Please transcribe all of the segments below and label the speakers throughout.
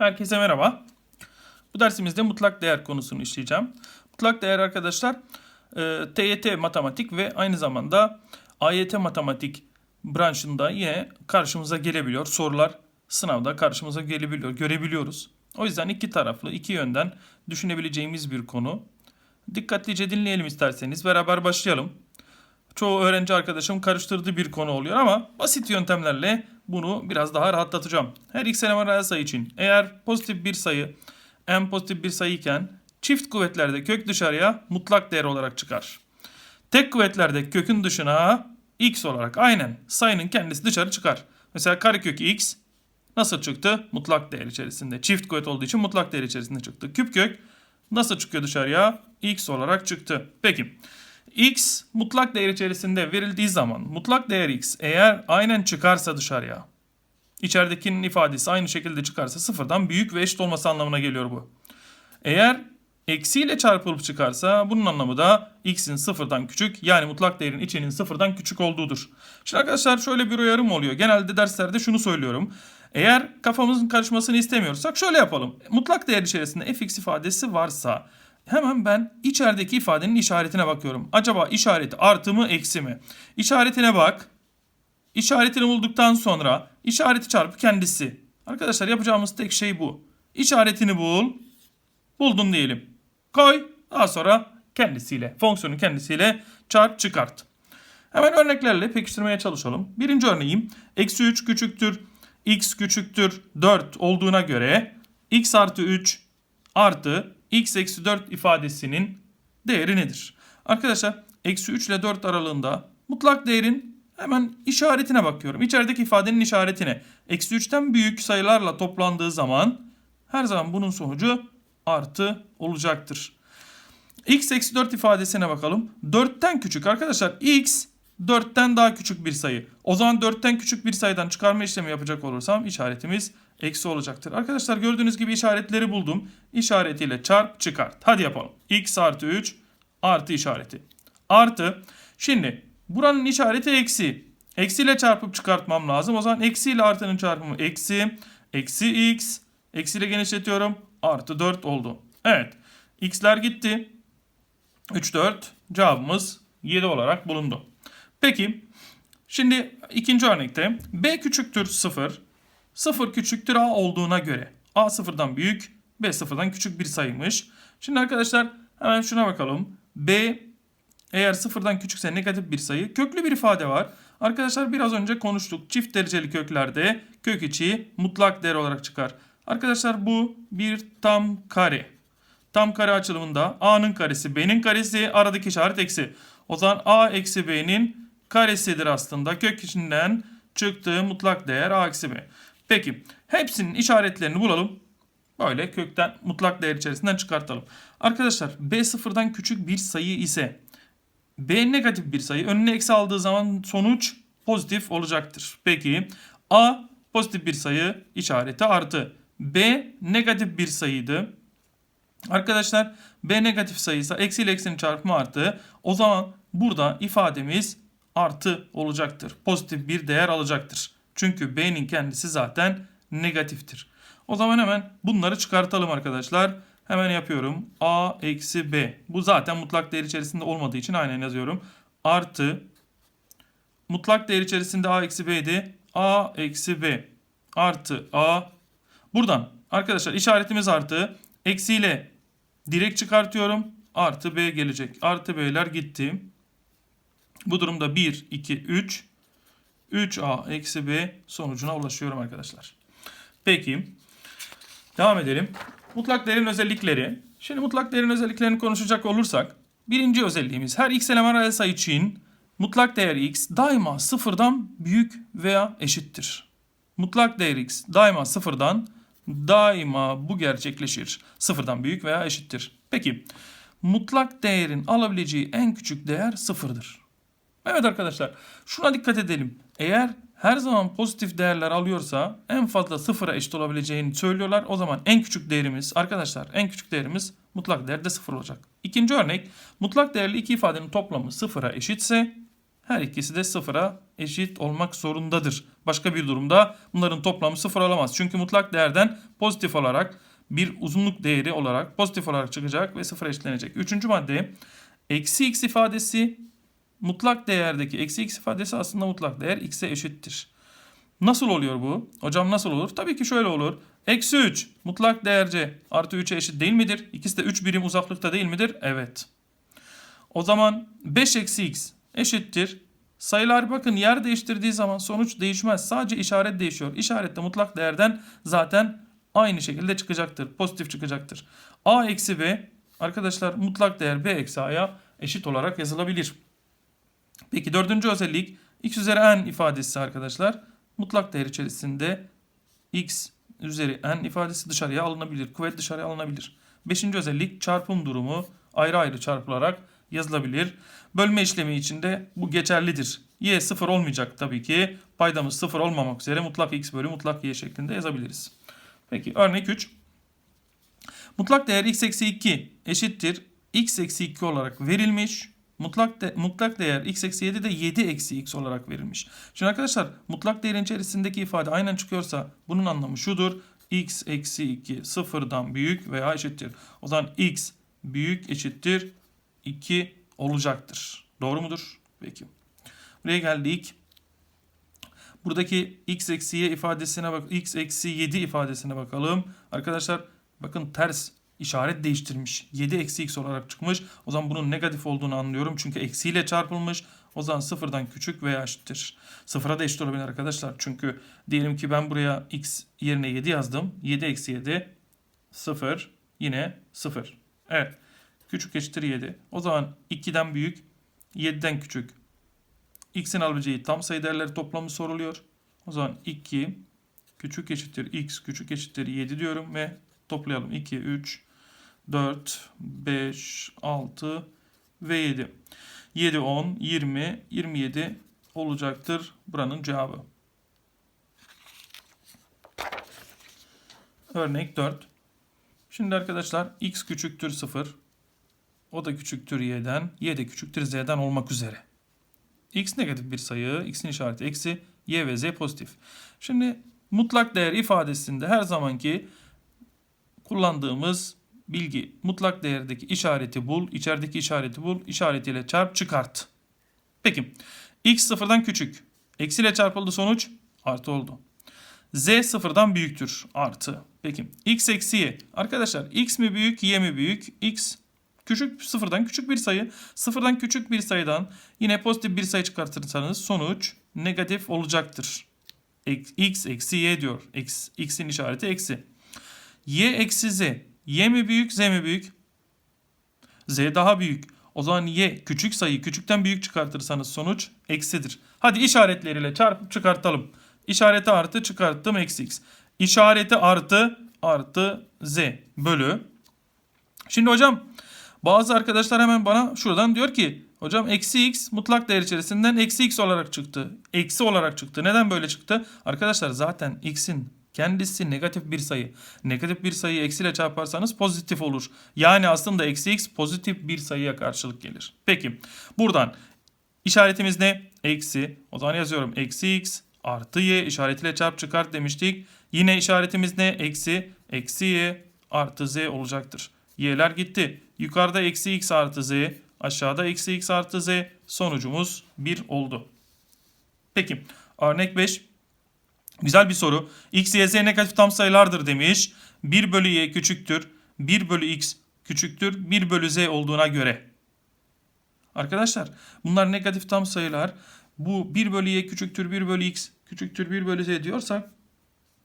Speaker 1: Herkese merhaba. Bu dersimizde mutlak değer konusunu işleyeceğim. Mutlak değer arkadaşlar e, TYT matematik ve aynı zamanda AYT matematik branşında yine karşımıza gelebiliyor. Sorular sınavda karşımıza gelebiliyor, görebiliyoruz. O yüzden iki taraflı, iki yönden düşünebileceğimiz bir konu. Dikkatlice dinleyelim isterseniz. Beraber başlayalım. Çoğu öğrenci arkadaşım karıştırdığı bir konu oluyor ama basit yöntemlerle bunu biraz daha rahatlatacağım. Her x eleman reel sayı için eğer pozitif bir sayı n pozitif bir sayı iken çift kuvvetlerde kök dışarıya mutlak değer olarak çıkar. Tek kuvvetlerde kökün dışına x olarak aynen sayının kendisi dışarı çıkar. Mesela karekök x nasıl çıktı? Mutlak değer içerisinde. Çift kuvvet olduğu için mutlak değer içerisinde çıktı. Küp kök nasıl çıkıyor dışarıya? x olarak çıktı. Peki x mutlak değer içerisinde verildiği zaman mutlak değer x eğer aynen çıkarsa dışarıya içeridekinin ifadesi aynı şekilde çıkarsa sıfırdan büyük ve eşit olması anlamına geliyor bu. Eğer eksiyle çarpılıp çıkarsa bunun anlamı da x'in sıfırdan küçük yani mutlak değerin içinin sıfırdan küçük olduğudur. Şimdi arkadaşlar şöyle bir uyarım oluyor. Genelde derslerde şunu söylüyorum. Eğer kafamızın karışmasını istemiyorsak şöyle yapalım. Mutlak değer içerisinde fx ifadesi varsa hemen ben içerideki ifadenin işaretine bakıyorum. Acaba işareti artı mı eksi mi? İşaretine bak. İşaretini bulduktan sonra işareti çarpı kendisi. Arkadaşlar yapacağımız tek şey bu. İşaretini bul. Buldun diyelim. Koy. Daha sonra kendisiyle, fonksiyonun kendisiyle çarp çıkart. Hemen örneklerle pekiştirmeye çalışalım. Birinci örneğim eksi 3 küçüktür x küçüktür 4 olduğuna göre x artı 3 artı x eksi 4 ifadesinin değeri nedir? Arkadaşlar eksi 3 ile 4 aralığında mutlak değerin hemen işaretine bakıyorum. İçerideki ifadenin işaretine. Eksi 3'ten büyük sayılarla toplandığı zaman her zaman bunun sonucu artı olacaktır. x eksi 4 ifadesine bakalım. 4'ten küçük arkadaşlar x 4'ten daha küçük bir sayı. O zaman 4'ten küçük bir sayıdan çıkarma işlemi yapacak olursam işaretimiz eksi olacaktır. Arkadaşlar gördüğünüz gibi işaretleri buldum. İşaretiyle çarp çıkart. Hadi yapalım. x artı 3 artı işareti. Artı. Şimdi buranın işareti eksi. Eksiyle çarpıp çıkartmam lazım. O zaman eksi ile artının çarpımı eksi. Eksi x. Eksiyle genişletiyorum. Artı 4 oldu. Evet. x'ler gitti. 3, 4. Cevabımız 7 olarak bulundu. Peki şimdi ikinci örnekte b küçüktür 0, 0 küçüktür a olduğuna göre a sıfırdan büyük, b sıfırdan küçük bir sayıymış. Şimdi arkadaşlar hemen şuna bakalım. b eğer sıfırdan küçükse negatif bir sayı. Köklü bir ifade var. Arkadaşlar biraz önce konuştuk. Çift dereceli köklerde kök içi mutlak değer olarak çıkar. Arkadaşlar bu bir tam kare. Tam kare açılımında a'nın karesi b'nin karesi aradaki işaret eksi. O zaman a eksi b'nin karesidir aslında. Kök içinden çıktığı mutlak değer a eksi b. Peki hepsinin işaretlerini bulalım. Böyle kökten mutlak değer içerisinden çıkartalım. Arkadaşlar b sıfırdan küçük bir sayı ise b negatif bir sayı önüne eksi aldığı zaman sonuç pozitif olacaktır. Peki a pozitif bir sayı işareti artı. b negatif bir sayıydı. Arkadaşlar b negatif sayıysa eksi ile eksinin çarpımı artı. O zaman burada ifademiz artı olacaktır. Pozitif bir değer alacaktır. Çünkü b'nin kendisi zaten negatiftir. O zaman hemen bunları çıkartalım arkadaşlar. Hemen yapıyorum. a eksi b. Bu zaten mutlak değer içerisinde olmadığı için aynen yazıyorum. Artı mutlak değer içerisinde a eksi b'di. a eksi b artı a. Buradan arkadaşlar işaretimiz artı. Eksiyle direkt çıkartıyorum. Artı b gelecek. Artı b'ler gitti. Bu durumda 1, 2, 3. 3a eksi b sonucuna ulaşıyorum arkadaşlar. Peki. Devam edelim. Mutlak değerin özellikleri. Şimdi mutlak değerin özelliklerini konuşacak olursak. Birinci özelliğimiz her x eleman sayı için mutlak değer x daima sıfırdan büyük veya eşittir. Mutlak değer x daima sıfırdan daima bu gerçekleşir. Sıfırdan büyük veya eşittir. Peki mutlak değerin alabileceği en küçük değer sıfırdır. Evet arkadaşlar şuna dikkat edelim. Eğer her zaman pozitif değerler alıyorsa en fazla sıfıra eşit olabileceğini söylüyorlar. O zaman en küçük değerimiz arkadaşlar en küçük değerimiz mutlak değerde sıfır olacak. İkinci örnek mutlak değerli iki ifadenin toplamı sıfıra eşitse her ikisi de sıfıra eşit olmak zorundadır. Başka bir durumda bunların toplamı sıfır olamaz. Çünkü mutlak değerden pozitif olarak bir uzunluk değeri olarak pozitif olarak çıkacak ve sıfır eşitlenecek. Üçüncü madde eksi x ifadesi mutlak değerdeki eksi x ifadesi aslında mutlak değer x'e eşittir. Nasıl oluyor bu? Hocam nasıl olur? Tabii ki şöyle olur. Eksi 3 mutlak değerce artı 3'e eşit değil midir? İkisi de 3 birim uzaklıkta değil midir? Evet. O zaman 5 eksi x eşittir. Sayılar bakın yer değiştirdiği zaman sonuç değişmez. Sadece işaret değişiyor. İşaret de mutlak değerden zaten aynı şekilde çıkacaktır. Pozitif çıkacaktır. a eksi b arkadaşlar mutlak değer b eksi a'ya eşit olarak yazılabilir. Peki dördüncü özellik x üzeri n ifadesi arkadaşlar. Mutlak değer içerisinde x üzeri n ifadesi dışarıya alınabilir. Kuvvet dışarıya alınabilir. Beşinci özellik çarpım durumu ayrı ayrı çarpılarak yazılabilir. Bölme işlemi içinde bu geçerlidir. Y sıfır olmayacak tabii ki. Paydamız sıfır olmamak üzere mutlak x bölü mutlak y şeklinde yazabiliriz. Peki örnek 3. Mutlak değer x eksi 2 eşittir. x eksi 2 olarak verilmiş. Mutlak, de, mutlak değer x eksi 7 de 7 eksi x olarak verilmiş. Şimdi arkadaşlar mutlak değerin içerisindeki ifade aynen çıkıyorsa bunun anlamı şudur. x eksi 2 sıfırdan büyük veya eşittir. O zaman x büyük eşittir 2 olacaktır. Doğru mudur? Peki. Buraya geldik. Buradaki x eksi y ifadesine bak x eksi 7 ifadesine bakalım. Arkadaşlar bakın ters işaret değiştirmiş. 7 eksi x olarak çıkmış. O zaman bunun negatif olduğunu anlıyorum. Çünkü eksiyle çarpılmış. O zaman sıfırdan küçük veya eşittir. Sıfıra da eşit olabilir arkadaşlar. Çünkü diyelim ki ben buraya x yerine 7 yazdım. 7 eksi 7 0 yine 0. Evet. Küçük eşittir 7. O zaman 2'den büyük 7'den küçük. X'in alabileceği tam sayı değerleri toplamı soruluyor. O zaman 2 küçük eşittir x küçük eşittir 7 diyorum ve toplayalım. 2, 3, 4, 5, 6 ve 7. 7, 10, 20, 27 olacaktır buranın cevabı. Örnek 4. Şimdi arkadaşlar x küçüktür 0. O da küçüktür y'den. Y de küçüktür z'den olmak üzere. x negatif bir sayı. x'in işareti eksi. y ve z pozitif. Şimdi mutlak değer ifadesinde her zamanki kullandığımız bilgi mutlak değerdeki işareti bul, içerideki işareti bul, işaretiyle çarp çıkart. Peki x sıfırdan küçük. Eksiyle çarpıldı sonuç artı oldu. z sıfırdan büyüktür artı. Peki x eksi y. Arkadaşlar x mi büyük y mi büyük? x küçük sıfırdan küçük bir sayı. Sıfırdan küçük bir sayıdan yine pozitif bir sayı çıkartırsanız sonuç negatif olacaktır. x eksi y diyor. X, x'in işareti eksi. y eksi z. y mi büyük z mi büyük? z daha büyük. O zaman y küçük sayı küçükten büyük çıkartırsanız sonuç eksidir. Hadi işaretleriyle çarpıp çıkartalım. İşareti artı çıkarttım eksi x. İşareti artı artı z bölü. Şimdi hocam bazı arkadaşlar hemen bana şuradan diyor ki hocam eksi x mutlak değer içerisinden eksi x olarak çıktı. Eksi olarak çıktı. Neden böyle çıktı? Arkadaşlar zaten x'in kendisi negatif bir sayı. Negatif bir sayıyı eksiyle çarparsanız pozitif olur. Yani aslında eksi x pozitif bir sayıya karşılık gelir. Peki buradan işaretimiz ne? Eksi. O zaman yazıyorum eksi x artı y işaretiyle çarp çıkart demiştik. Yine işaretimiz ne? Eksi. Eksi y artı z olacaktır. Y'ler gitti. Yukarıda eksi x artı z. Aşağıda eksi x artı z. Sonucumuz 1 oldu. Peki örnek 5. Güzel bir soru. X, Y, Z negatif tam sayılardır demiş. 1 bölü Y küçüktür. 1 bölü X küçüktür. 1 bölü Z olduğuna göre. Arkadaşlar bunlar negatif tam sayılar. Bu 1 bölü Y küçüktür 1 bölü X küçüktür 1 bölü Z diyorsak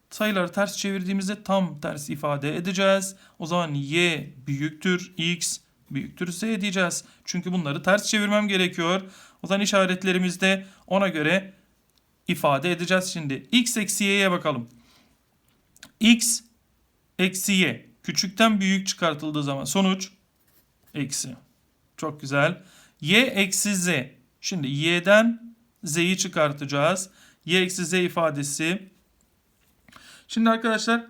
Speaker 1: sayıları ters çevirdiğimizde tam ters ifade edeceğiz. O zaman Y büyüktür X büyüktür Z diyeceğiz. Çünkü bunları ters çevirmem gerekiyor. O zaman işaretlerimizde ona göre ifade edeceğiz şimdi. X eksi y'ye bakalım. X eksi y küçükten büyük çıkartıldığı zaman sonuç eksi. Çok güzel. Y eksi z. Şimdi y'den z'yi çıkartacağız. Y eksi z ifadesi. Şimdi arkadaşlar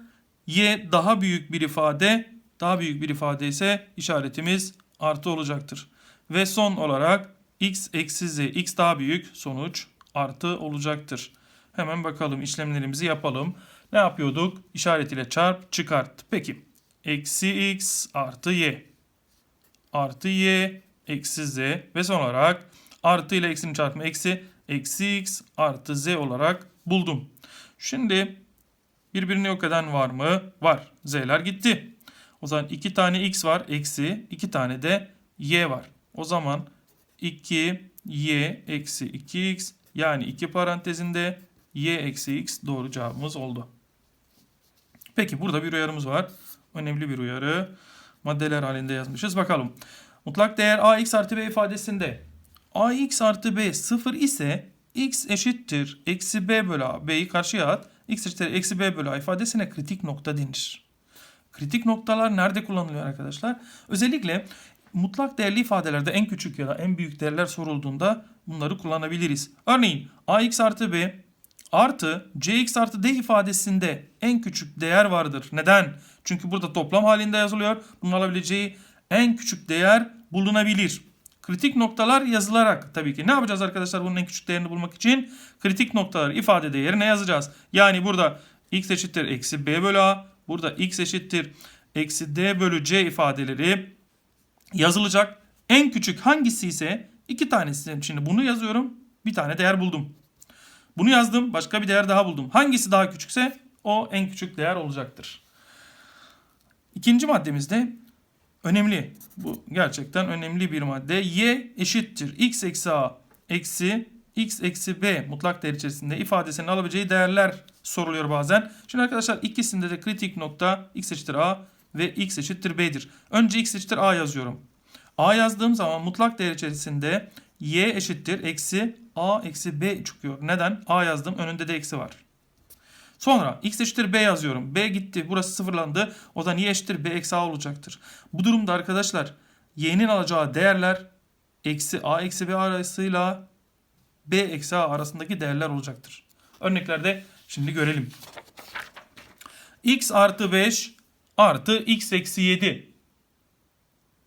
Speaker 1: y daha büyük bir ifade. Daha büyük bir ifade ise işaretimiz artı olacaktır. Ve son olarak x eksi z. x daha büyük sonuç artı olacaktır. Hemen bakalım işlemlerimizi yapalım. Ne yapıyorduk? İşaret ile çarp çıkart. Peki. Eksi x artı y. Artı y eksi z ve son olarak artı ile eksinin çarpımı eksi eksi x artı z olarak buldum. Şimdi birbirini yok eden var mı? Var. Z'ler gitti. O zaman iki tane x var eksi iki tane de y var. O zaman 2y eksi 2x yani 2 parantezinde y eksi x doğru cevabımız oldu. Peki burada bir uyarımız var. Önemli bir uyarı. Maddeler halinde yazmışız. Bakalım. Mutlak değer ax artı b ifadesinde ax artı b 0 ise x eşittir eksi b bölü b'yi karşıya at. x eşittir eksi b bölü a ifadesine kritik nokta denir. Kritik noktalar nerede kullanılıyor arkadaşlar? Özellikle mutlak değerli ifadelerde en küçük ya da en büyük değerler sorulduğunda bunları kullanabiliriz. Örneğin ax artı b artı cx artı d ifadesinde en küçük değer vardır. Neden? Çünkü burada toplam halinde yazılıyor. Bunun alabileceği en küçük değer bulunabilir. Kritik noktalar yazılarak tabii ki ne yapacağız arkadaşlar bunun en küçük değerini bulmak için? Kritik noktalar ifade değerine yazacağız. Yani burada x eşittir eksi b bölü a. Burada x eşittir eksi d bölü c ifadeleri yazılacak. En küçük hangisi ise iki tanesi. Şimdi bunu yazıyorum. Bir tane değer buldum. Bunu yazdım. Başka bir değer daha buldum. Hangisi daha küçükse o en küçük değer olacaktır. İkinci maddemizde önemli. Bu gerçekten önemli bir madde. Y eşittir. X eksi A eksi X eksi B mutlak değer içerisinde ifadesinin alabileceği değerler soruluyor bazen. Şimdi arkadaşlar ikisinde de kritik nokta X eşittir A ve X eşittir B'dir. Önce X eşittir A yazıyorum. A yazdığım zaman mutlak değer içerisinde Y eşittir eksi A eksi B çıkıyor. Neden? A yazdım önünde de eksi var. Sonra x eşittir b yazıyorum. b gitti. Burası sıfırlandı. O zaman y eşittir b eksi a olacaktır. Bu durumda arkadaşlar y'nin alacağı değerler eksi a eksi b arasıyla b eksi a arasındaki değerler olacaktır. Örneklerde şimdi görelim. x artı 5 artı x eksi 7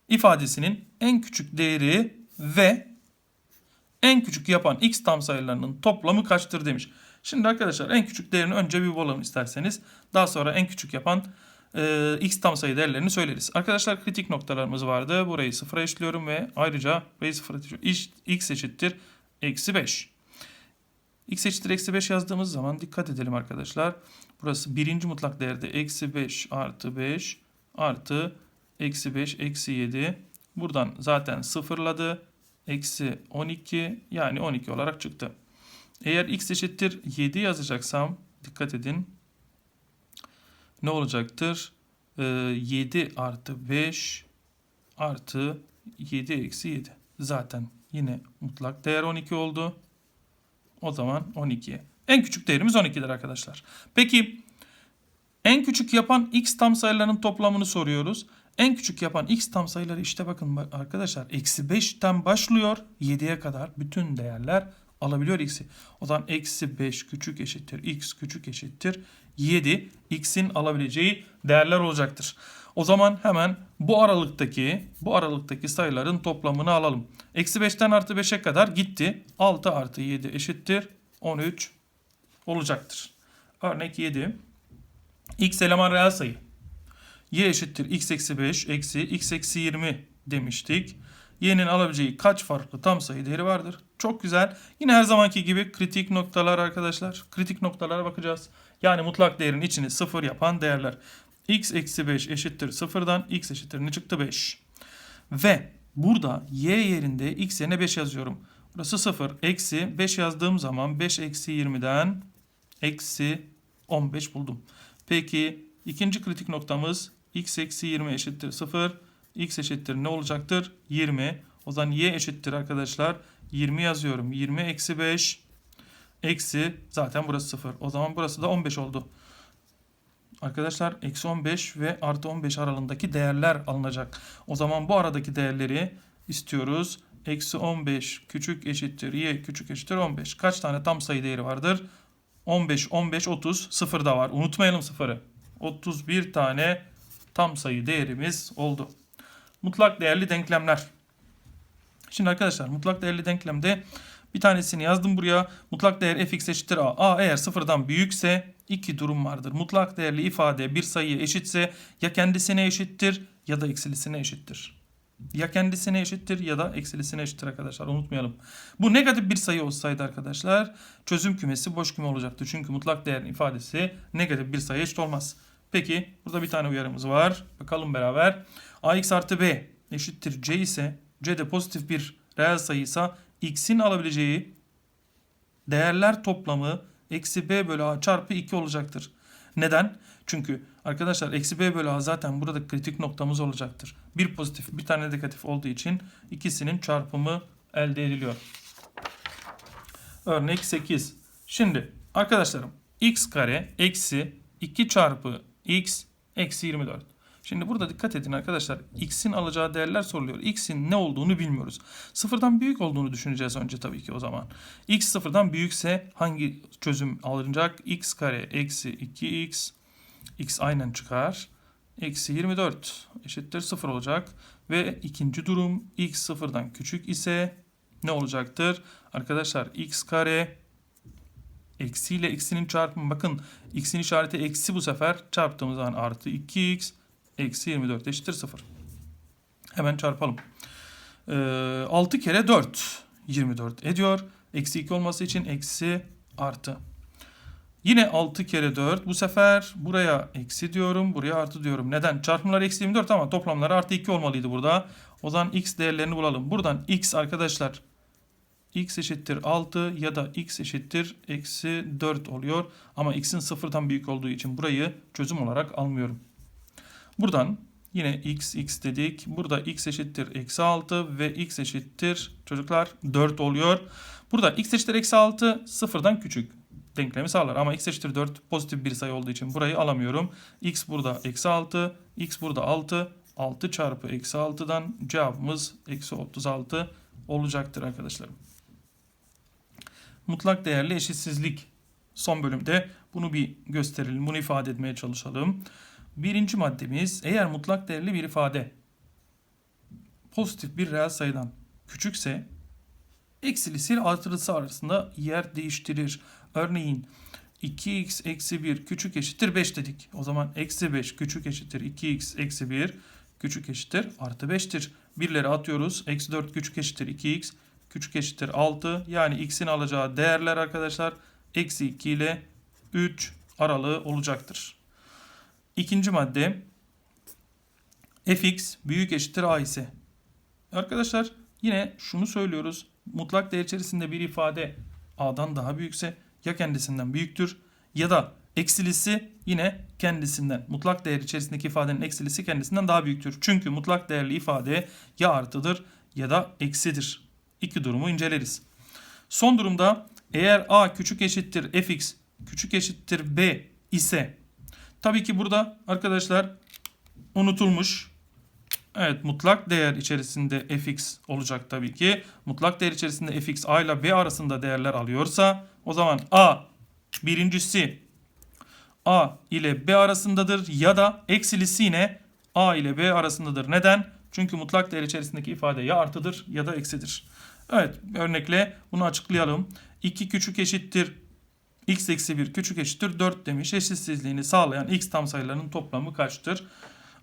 Speaker 1: ifadesinin en küçük değeri ve en küçük yapan x tam sayılarının toplamı kaçtır demiş. Şimdi arkadaşlar en küçük değerini önce bir bulalım isterseniz. Daha sonra en küçük yapan e, x tam sayı değerlerini söyleriz. Arkadaşlar kritik noktalarımız vardı. Burayı sıfıra eşitliyorum ve ayrıca burayı sıfıra eşitliyorum. x eşittir eksi 5. x eşittir eksi 5 yazdığımız zaman dikkat edelim arkadaşlar. Burası birinci mutlak değerde eksi 5 artı 5 artı eksi 5 eksi 7. Buradan zaten sıfırladı. Eksi 12 yani 12 olarak çıktı. Eğer x eşittir 7 yazacaksam dikkat edin. Ne olacaktır? Ee, 7 artı 5 artı 7 eksi 7. Zaten yine mutlak değer 12 oldu. O zaman 12. En küçük değerimiz 12'dir arkadaşlar. Peki en küçük yapan x tam sayılarının toplamını soruyoruz. En küçük yapan x tam sayıları işte bakın arkadaşlar eksi 5'ten başlıyor 7'ye kadar bütün değerler alabiliyor x'i. O zaman eksi 5 küçük eşittir x küçük eşittir 7 x'in alabileceği değerler olacaktır. O zaman hemen bu aralıktaki bu aralıktaki sayıların toplamını alalım. Eksi 5'ten artı 5'e kadar gitti. 6 artı 7 eşittir 13 olacaktır. Örnek 7. x eleman reel sayı. y eşittir x eksi 5 eksi x eksi 20 demiştik y'nin alabileceği kaç farklı tam sayı değeri vardır? Çok güzel. Yine her zamanki gibi kritik noktalar arkadaşlar. Kritik noktalara bakacağız. Yani mutlak değerin içini sıfır yapan değerler. X eksi 5 eşittir sıfırdan x eşittir ne çıktı 5. Ve burada y yerinde x yerine 5 yazıyorum. Burası 0 eksi 5 yazdığım zaman 5 eksi 20'den eksi 15 buldum. Peki ikinci kritik noktamız x eksi 20 eşittir 0 x eşittir ne olacaktır? 20. O zaman y eşittir arkadaşlar. 20 yazıyorum. 20 eksi 5 eksi zaten burası 0. O zaman burası da 15 oldu. Arkadaşlar eksi 15 ve artı 15 aralığındaki değerler alınacak. O zaman bu aradaki değerleri istiyoruz. Eksi 15 küçük eşittir y küçük eşittir 15. Kaç tane tam sayı değeri vardır? 15, 15, 30. 0 da var. Unutmayalım sıfırı. 31 tane tam sayı değerimiz oldu. Mutlak değerli denklemler. Şimdi arkadaşlar mutlak değerli denklemde Bir tanesini yazdım buraya. Mutlak değer fx eşittir a. a eğer sıfırdan büyükse iki durum vardır. Mutlak değerli ifade bir sayıya eşitse ya kendisine eşittir ya da eksilisine eşittir. Ya kendisine eşittir ya da eksilisine eşittir arkadaşlar. Unutmayalım. Bu negatif bir sayı olsaydı arkadaşlar çözüm kümesi boş küme olacaktı. Çünkü mutlak değerin ifadesi negatif bir sayı eşit olmaz. Peki burada bir tane uyarımız var. Bakalım beraber. ax artı b eşittir c ise c de pozitif bir reel sayıysa x'in alabileceği değerler toplamı eksi b bölü a çarpı 2 olacaktır. Neden? Çünkü arkadaşlar eksi b bölü a zaten burada kritik noktamız olacaktır. Bir pozitif bir tane negatif olduğu için ikisinin çarpımı elde ediliyor. Örnek 8. Şimdi arkadaşlarım x kare eksi 2 çarpı x eksi 24. Şimdi burada dikkat edin arkadaşlar. X'in alacağı değerler soruluyor. X'in ne olduğunu bilmiyoruz. Sıfırdan büyük olduğunu düşüneceğiz önce tabii ki o zaman. X sıfırdan büyükse hangi çözüm alınacak? X kare eksi 2x. X aynen çıkar. Eksi 24 eşittir 0 olacak. Ve ikinci durum x sıfırdan küçük ise ne olacaktır? Arkadaşlar x kare eksi ile eksinin çarpımı bakın x'in işareti eksi bu sefer çarptığımız zaman artı 2x eksi 24 eşittir 0. Hemen çarpalım. Ee, 6 kere 4 24 ediyor. Eksi 2 olması için eksi artı. Yine 6 kere 4 bu sefer buraya eksi diyorum buraya artı diyorum. Neden? Çarpımlar eksi 24 ama toplamları artı 2 olmalıydı burada. O zaman x değerlerini bulalım. Buradan x arkadaşlar x eşittir 6 ya da x eşittir eksi 4 oluyor. Ama x'in sıfırdan büyük olduğu için burayı çözüm olarak almıyorum. Buradan yine x x dedik. Burada x eşittir eksi 6 ve x eşittir çocuklar 4 oluyor. Burada x eşittir eksi 6 sıfırdan küçük denklemi sağlar. Ama x eşittir 4 pozitif bir sayı olduğu için burayı alamıyorum. x burada eksi 6, x burada 6. 6 çarpı eksi 6'dan cevabımız eksi 36 olacaktır arkadaşlarım. Mutlak değerli eşitsizlik. Son bölümde bunu bir gösterelim, bunu ifade etmeye çalışalım. Birinci maddemiz eğer mutlak değerli bir ifade pozitif bir reel sayıdan küçükse eksilisi ile artılısı arasında yer değiştirir. Örneğin 2x eksi 1 küçük eşittir 5 dedik. O zaman eksi 5 küçük eşittir 2x eksi 1 küçük eşittir artı 5'tir. Birleri atıyoruz. Eksi 4 küçük eşittir 2x küçük eşittir 6. Yani x'in alacağı değerler arkadaşlar eksi 2 ile 3 aralığı olacaktır. İkinci madde fx büyük eşittir a ise. Arkadaşlar yine şunu söylüyoruz. Mutlak değer içerisinde bir ifade a'dan daha büyükse ya kendisinden büyüktür ya da eksilisi yine kendisinden. Mutlak değer içerisindeki ifadenin eksilisi kendisinden daha büyüktür. Çünkü mutlak değerli ifade ya artıdır ya da eksidir. İki durumu inceleriz. Son durumda eğer a küçük eşittir fx küçük eşittir b ise tabii ki burada arkadaşlar unutulmuş. Evet mutlak değer içerisinde fx olacak tabii ki. Mutlak değer içerisinde fx a ile b arasında değerler alıyorsa o zaman a birincisi a ile b arasındadır ya da eksilisi yine a ile b arasındadır. Neden? Çünkü mutlak değer içerisindeki ifade ya artıdır ya da eksidir. Evet örnekle bunu açıklayalım. 2 küçük eşittir x eksi 1 küçük eşittir 4 demiş. Eşitsizliğini sağlayan x tam sayılarının toplamı kaçtır?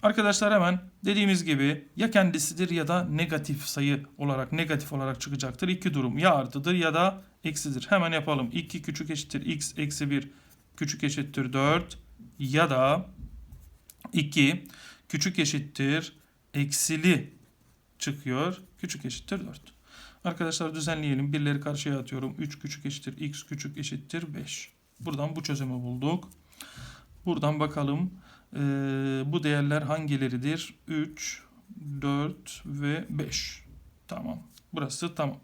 Speaker 1: Arkadaşlar hemen dediğimiz gibi ya kendisidir ya da negatif sayı olarak negatif olarak çıkacaktır. İki durum ya artıdır ya da eksidir. Hemen yapalım. 2 küçük eşittir x eksi 1 küçük eşittir 4 ya da 2 küçük eşittir eksili çıkıyor. Küçük eşittir 4. Arkadaşlar düzenleyelim. Birleri karşıya atıyorum. 3 küçük eşittir x küçük eşittir 5. Buradan bu çözümü bulduk. Buradan bakalım. Ee, bu değerler hangileridir? 3, 4 ve 5. Tamam. Burası tamam.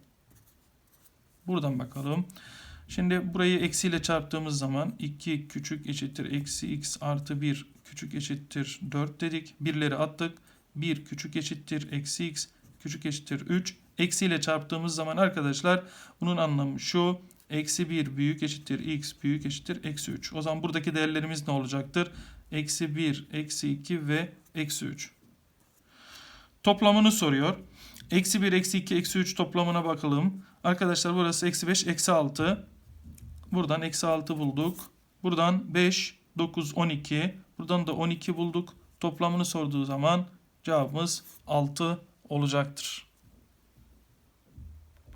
Speaker 1: Buradan bakalım. Şimdi burayı eksiyle çarptığımız zaman 2 küçük eşittir eksi x artı 1 küçük eşittir 4 dedik. Birleri attık. 1 küçük eşittir eksi x küçük eşittir 3. Eksiyle çarptığımız zaman arkadaşlar bunun anlamı şu. Eksi 1 büyük eşittir x büyük eşittir eksi 3. O zaman buradaki değerlerimiz ne olacaktır? Eksi 1, eksi 2 ve eksi 3. Toplamını soruyor. Eksi 1, eksi 2, eksi 3 toplamına bakalım. Arkadaşlar burası eksi 5, eksi 6. Buradan eksi 6 bulduk. Buradan 5, 9, 12. Buradan da 12 bulduk. Toplamını sorduğu zaman cevabımız 6 olacaktır.